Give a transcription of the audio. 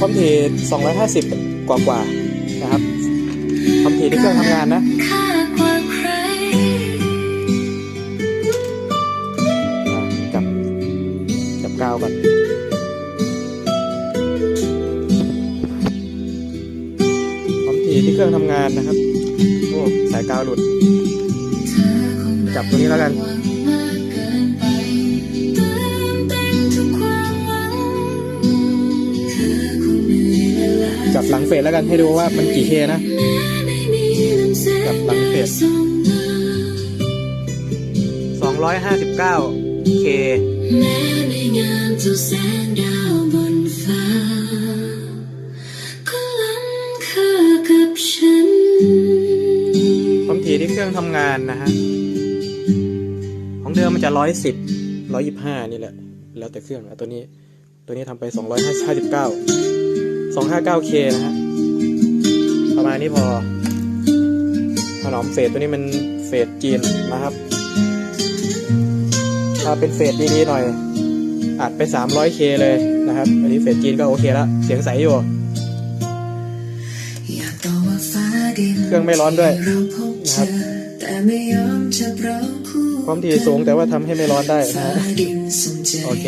ความถี่250 กว่ากว่าๆนะครับความถี่ที่เครื่องทำงานนะค่ากว่าใครอะจับจับกาวก่อนความถี่ที่เครื่องทำงานนะครับโอ้สายกาวหลุดเธอคงไม่จับตรงนี้แล้วกัน จับหลังเฟสแล้วกันให้ดูว่ามันกี่เคนะแม้ไม่มีน้ำแสงจับหลังเฟสส่งมา259เคแม้ไม่งามเท่าแสงดาวบนฟ้าก็ล้ำค่ากับฉันความถี่ที่เครื่องทำงานนะฮะ ของเดิมมันจะร้อยสิบร้อยยี่ห้านี่แหละ แล้วแต่เครื่องอะตัวนี้ ตัวนี้ทำไปส องร้อยห้าสิบเก้าสองห้าเก้าเคนะฮะ ประมาณนี้พอถนอมเฟสตัวนี้มันเฟสจีนนะครับ ถ้าเป็นเฟสดีๆหน่อย อัดไป 300K เลยนะครับ อันนี้เฟสจีนก็โอเคแล้วเสียงใสอยู่อยากต่อว่าฟ้าดินเครื่องไม่ร้อนด้วยเราพบเจนะครับอแต่ไม่ยอมจับเราคู่ความถี่สูงแต่ว่าทำให้ไม่ร้อนได้นะฟ้าฮะดินส่งใจโอเค